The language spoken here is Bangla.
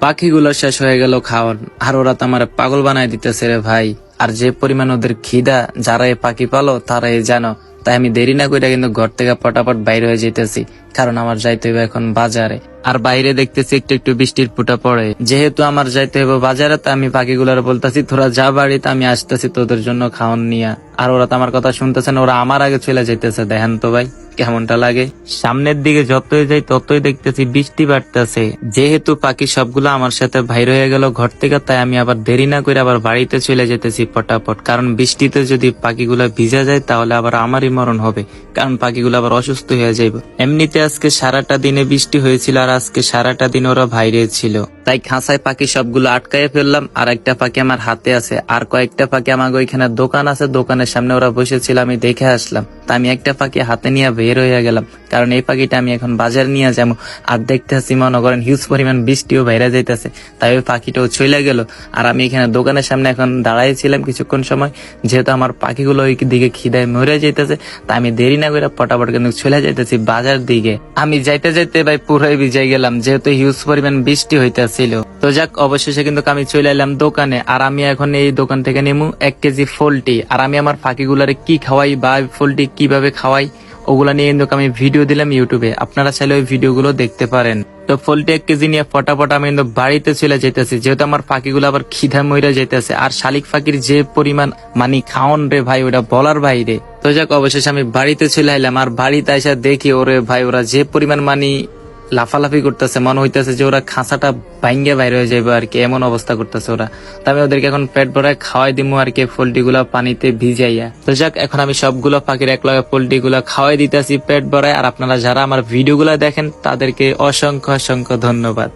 পাখিগুলো শেষ হয়ে গেল খাওয়ান। আর ওরা তো আমার পাগল বানায় দিতেছে রে ভাই। আর যে পরিমাণ ওদের খিদা যারা পাখি পালো, তারাই জানো। তাই আমি দেরি না করে কিন্তু ঘর থেকে পটাপট বাইরে হয়ে যেতেছি কারণ আমার যাইতে হবে এখন বাজারে। আর বাইরে দেখতেছি একটু একটু বৃষ্টির ফুটা পড়ে। যেহেতু আমার যাইতে হবে বাজারে, তা আমি পাখিগুলোর বলতেছি, তোরা যা বাড়িতে আমি আসতেছি তোদের জন্য খাওয়ান নিয়া। আর ওরা তো আমার কথা শুনতেছে না, ওরা আমার আগে চলে যাইতেছে, দেখেন তো ভাই। কেমনটা লাগে? সামনের দিকে যতই যাই, ততই দেখতেছি বৃষ্টি বাড়তেছে। যেহেতু পাখি সবগুলো আমার সাথে বাইর হয়ে গেল ঘর থেকে, তাই আমি আবার দেরি না করে আবার বাড়িতে চলে যেতেছি পটাপট। কারণ বৃষ্টিতে যদি পাখিগুলো ভিজা যায়, তাহলে আবার আমারই মরণ হবে। কারণ পাখিগুলো আবার অসুস্থ হয়ে যাইবে। এমনিতে আজকে সারাটা দিনে বৃষ্টি হয়েছিল আর আজকে সারাটা দিন ওরা বাইরে ছিল। তাই খাঁচায় পাখি সবগুলো আটকায় ফেললাম, আর একটা পাখি আমার হাতে আছে, আর কয়েকটা পাখি আমার ওইখানে দোকান আছে, দোকানের সামনে ওরা বসেছিল, আমি দেখে আসলাম। তা আমি একটা পাখি হাতে নিয়ে বের হয়ে গেলাম। কারণ এই পাখিটা আমি এখন বাজার নিয়ে যাব। আর দেখতেছি, মনে করেন হিউজ পরিমাণ বৃষ্টিও বাইরে যাইতেছে। তাই ওই পাখিটাও চলে গেল। আর আমি এখানে দোকানের সামনে এখন দাঁড়াইছিলাম কিছুক্ষণ সময়। যেহেতু আমার পাখিগুলো ওই দিকে খিদায় মরে যাইতেছে তা আমি দেরি না করে পটাপট কিন্তু চলে যাইতেছি বাজার দিকে। আমি যাইতে যাইতে ভাই পুরোই ভিজাই গেলাম, যেহেতু হিউজ পরিমাণ বৃষ্টি হইতেছিল। তো যাক, অবশেষে কিন্তু আমি চলে এলাম দোকানে। আর আমি এখন এই দোকান থেকে নেমু এক কেজি ফোলটি। আর আমি আমার পাখিগুলারে কি খাওয়াই বা ফোলটি কীভাবে খাওয়াই ওগুলা নিয়ে কিন্তু আমি ভিডিও দিলাম ইউটিউবে আপনারা চাইলে ওই ভিডিওগুলো দেখতে পারেন। তো ফলটি এক কেজি নিয়ে ফটাফট আমি কিন্তু বাড়িতে চলে যেতেছি যেহেতু আমার পাখিগুলো আবার খিদা মইরা যেতেছে আর শালিক ফাঁকির যে পরিমাণ মানি খাওন রে ভাই, ওটা বলার বাইরে। তো যাক, অবশেষে আমি বাড়িতে চলে এলাম আর বাড়িতে আসা দেখি, ওরে ভাই, ওরা যে পরিমাণ মানি লাফালাফি করতেছে, মনে হইতেছে যে ওরা খাঁচাটা ভাঙ্গে বাইরে হয়ে যাবে আর কি, এমন অবস্থা করতেছে ওরা। তো আমি ওদেরকে এখন পেট ভরায় খাওয়াই দিমু আর কি পোল্ট্রি গুলা পানিতে ভিজাইয়া। তো যাক, এখন আমি সবগুলো পাখির এক লগে পোল্ট্রি গুলা খাওয়াই দিতেছি পেট ভরায়, আর আপনারা যারা আমার ভিডিও গুলা দেখেন, তাদেরকে অসংখ্য অসংখ্য ধন্যবাদ।